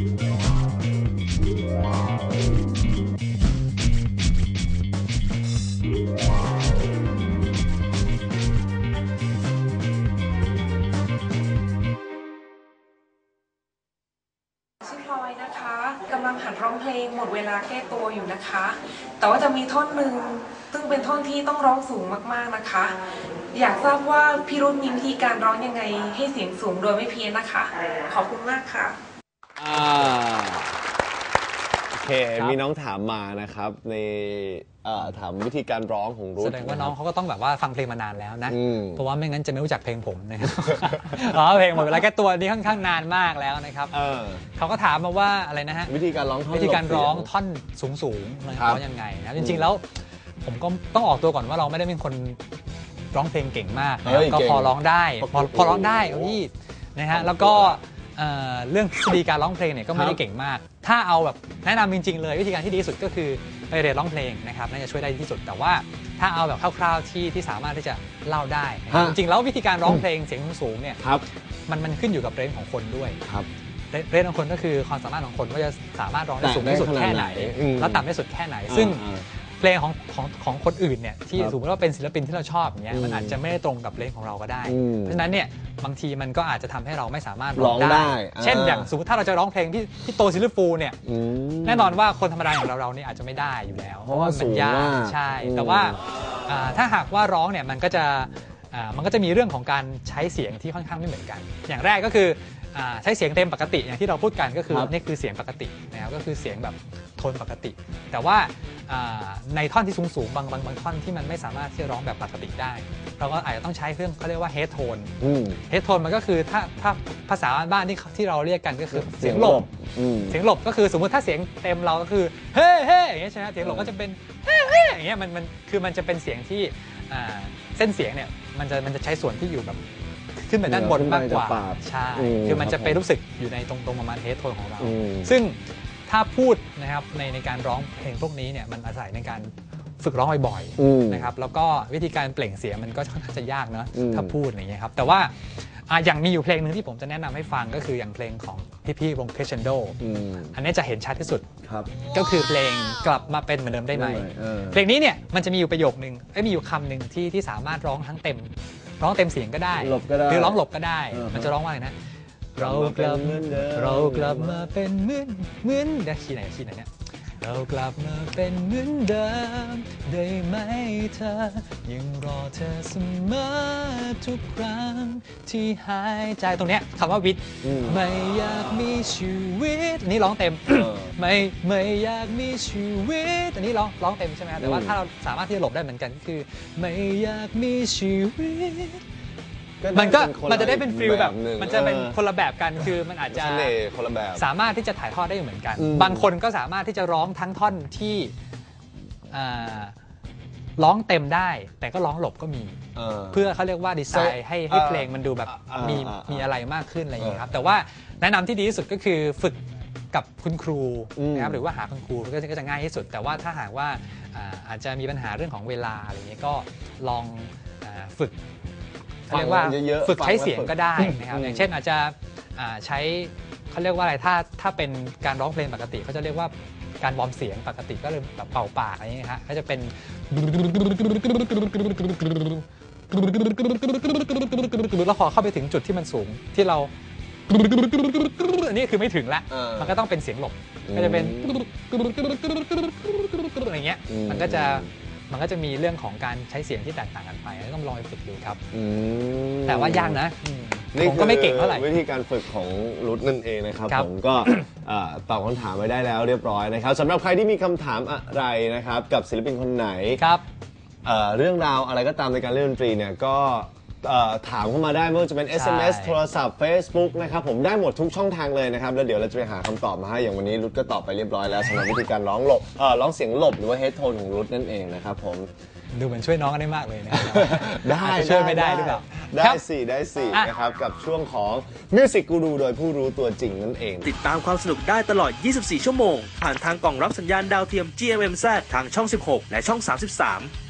พลอยนะคะกำลังหัดร้องเพลงหมดเวลาแก้ตัวอยู่นะคะ แต่ว่าจะมีท่อนหนึ่งซึ่งเป็นท่อนที่ต้องร้องสูงมากๆนะคะ อยากทราบว่าพี่รุ่นมีวิธีการร้องยังไงให้เสียงสูงโดยไม่เพี้ยนนะคะ ขอบคุณมากค่ะ อ่า โอเค ครับ มีน้องถามมานะครับ ในเอ่อถามวิธีการร้องของรุ่ แสดงว่าน้องเขาก็ต้องแบบว่าฟังเพลงมานานแล้วนะ อืม เพราะว่าไม่งั้นจะไม่รู้จักเพลงผมนะครับ อ๋อเพลงหมดเวลาแก้ตัวนี้ค่อนข้างนานมากแล้วนะครับเออเขาก็ถามมาว่าอะไรนะฮะ วิธีการร้องท่อนวิธีการร้องหลบเสีย ท่อนสูงสูงๆนะคครัรับบร้องยังไงนะจริง ๆ แล้ว ผมก็ต้องออกตัวก่อนว่าเราไม่ได้เป็นคนร้องเพลงเก่งมากนะเฮ้ยก็เก่งพอร้องได้ พอโอ้โหพอร้องได้พี่นะฮะแล้วก็ เอ่อเรื่องทฤษฎีการร้องเพลงเนี่ยก็ไม่ครัได้บเก่งมาก ถ้าเอาแบบแนะนำจริง ๆ เลยวิธีการที่ดีที่สุดก็คือไปเรียนร้องเพลงนะครับน่าจะช่วยได้ที่สุด แต่ว่าถ้าเอาแบบคร่าวๆที่ที่สามารถที่จะเล่าได้นะครับฮะ จริงๆแล้ววิธีการร้องเพลงเสียงสูงๆเนี่ยครับมันมันขึ้นอยู่กับเรนจ์ของคนด้วย ครับ เรเรนจ์ของคนก็คือความสามารถของคนว่าจะสามารถร้องได้สูงที่สุดได้ขนาดแค่ไหนไหนอืมแล้วต่ำที่สุดแค่ไหน ซึ่งอ่า เพลงของของของคนอื่นเนี่ยที่ครับสมมติว่าเป็นศิลปินที่เราชอบอย่างเงี้ยอืมมันอาจจะไม่ได้ตรงกับเพลงของเราก็ได้ อืมเพราะฉะนั้นเนี่ยบางทีมันก็อาจจะทำให้เราไม่สามารถร้องได้อ่า เช่นอย่างสมมติถ้าเราจะร้องเพลงที่ที่โตซิลฟูเนี่ย อืม แน่นอนว่าคนธรรมดาอย่างเราเราเนี่ยอาจจะไม่ได้อยู่แล้วเพราะว่ามันสูงยากมากใช่ อืมแต่ว่าอ่าถ้าหากว่าร้องเนี่ยมันก็จะอ่ามันก็จะมีเรื่องของการใช้เสียงที่ค่อนข้างไม่เหมือนกัน อย่างแรกก็คืออ่าใช้เสียงเต็มปกติอย่างที่เราพูดกันก็คือครับ นี่คือเสียงปกตินะครับก็คือเสียงแบบ โทนปกติ แต่ว่าอ่าในท่อนที่สูงๆบางบางบางท่อนที่มันไม่สามารถที่จะร้องแบบปกติได้ เราก็อาจจะต้องใช้เครื่องเขาเรียกว่าเฮดโทนอืมเฮดโทนมันก็คือถ้าถ้าภาษาบ้านที่ที่เราเรียกกันก็คือเสียงหลบอืมเสียงหลบก็คือสมมติถ้าเสียงเต็มเราก็คือเฮ้เฮ้อย่างเงี้ยใช่ไหมเสียงหลบก็จะเป็นเฮ้เฮ้อย่างเงี้ยมันมันคือมันจะเป็นเสียงที่อ่าเส้นเสียงเนี่ยมันจะมันจะใช้ส่วนที่อยู่แบบขึ้นไปด้านบนมากกว่าขึ้นไปจากปากใช่อืมคือมันจะครับไปรู้สึกอยู่ในตรงตรงประมาณเฮดโทนของเราอืมซึ่ง ถ้าพูดนะครับในในการร้องเพลงพวกนี้เนี่ยมันอาศัยในการฝึกร้องบ่อยๆอืมนะครับแล้วก็วิธีการเปล่งเสียงมันก็ค่อนข้างจะยากเนอะอืม ถ้าพูดอย่างเงี้ยครับแต่ว่าอะอย่างมีอยู่เพลงหนึ่งที่ผมจะแนะนำให้ฟังก็คืออย่างเพลงของพี่ๆวง Crescendo อืมอันนี้จะเห็นชัดที่สุดครับก็คือเพลงกลับมาเป็นเหมือนเดิมได้ไหม เออ เพลงนี้เนี่ยมันจะมีอยู่ประโยคนึงเอ้ยมีอยู่คำหนึ่งที่ที่สามารถร้องทั้งเต็ม ร้องเต็มเสียงก็ได้หลบก็ได้หรือร้องหลบก็ได้เออมันจะร้องว่าอะไรนะกลั เราบมากลับเป็นเหมือนเดิมเรากลับมาเป็นเหมือนเหมือนเดี๋ยวคีย์ไหนคีย์ไหนเนี่ยเรากลับมาเป็นเหมือนเดิมได้ไหมเธอ ยังรอเธอเสมอทุกครั้งที่หายใจตรงเนี้ยคำว่าวิทย์อืมไม่อยากมีชีวิตอันนี้ร้องเต็มเออไม่ไม่อยากมีชีวิตอันนี้ร้องร้องเต็มใช่ไหมครับแต่ว่าอืมถ้าเราสามารถที่จะหลบได้เหมือนกันก็คือ ไม่อยากมีชีวิต มันก็เป็คมันจะได้เป็นฟิลแบบหงมันจะเป็นออคนละแบบกันคือมันอาจจะเสน่ห์คนละแบบ สามารถที่จะถ่ายทอดได้เหมือนกันอืมบางคนก็สามารถที่จะร้องทั้งท่อนที่อ่าร้องเต็มได้ แต่ก็ร้องหลบก็มีเออเพื่อเขาเรียกว่าดีไซน์ให้ให้เอ่อเพลงมันดูแบบอ่ามีอ่าอ่ามีมีอะไรมากขึ้นอะไรอย่างเงี้ยครับเออแต่ว่าแนะนำที่ดีที่สุดก็คือฝึกกับคุณครูอืมนะครับหรือว่าหาคุณครูก็จะก็จะง่ายที่สุด แต่ว่าถ้าหากว่าอ่าอาจจะมีปัญหาเรื่องของเวลาอะไรอย่างเงี้ยก็ลองอาฝึก เขาเรียกว่าฟังเยอะๆฝึกใช้ฟังแล้วเสียงฝึกก็ได้นะครับอืมอย่างเช่นอาจจะอ่าใช้เขาเรียกว่าอะไรถ้าถ้าเป็นการร้องเพลงปกติเขาจะเรียกว่าการวอร์มเสียงปกติก็เลยแบบเป่าปากอะไรอย่างเงี้ยฮะก็จะเป็นแล้วพอเข้าไปถึงจุดที่มันสูงที่เราอันนี้คือไม่ถึงละเออมันก็ต้องเป็นเสียงหลบอืมก็จะเป็นอะไรเงี้ยอืมมันก็จะ มันก็จะมีเรื่องของการใช้เสียงที่แตกต่างกันไปแล้วต้องลองไปฝึกดูครับ อืมแต่ว่ายากนะอืมนี่ผมก็ไม่เก่งเท่าไหร่ คือวิธีการฝึกของรุทนั่นเองนะครับ ครับ ผมก็เอ่อตอบคำถามไว้ได้แล้วเรียบร้อยนะครับสำหรับใครที่มีคำถามอะไรนะครับ กับศิลปินคนไหน ครับ เอ่อเรื่องราวอะไรก็ตามในการเล่นดนตรีเนี่ยก็ เอ่อถามเข้ามาได้ไม่ว่าจะเป็น SMS โทรศัพท์ Facebook นะครับผมได้หมดทุกช่องทางเลยนะครับ แล้วเดี๋ยวเราจะไปหาคำตอบมาให้อย่างวันนี้รุทก็ตอบไปเรียบร้อยแล้วสำหรับวิธีการร้องหลบเอ่อร้องเสียงหลบหรือว่าเฮดโทนของรุทนั่นเองนะครับผม ดูเหมือนช่วยน้องกันได้มากเลยนะครับ ได้อาจจะช่วยไม่ได้หรือเปล่าได้ครับ สิได้สิอะนะครับ กับช่วงของ Music Guru โดยผู้รู้ตัวจริงนั่นเอง ติดตามความสนุกได้ตลอด 24 ชั่วโมง ผ่านทางกล่องรับสัญญาณดาวเทียม GMMZ ทางช่อง 16 และช่อง 33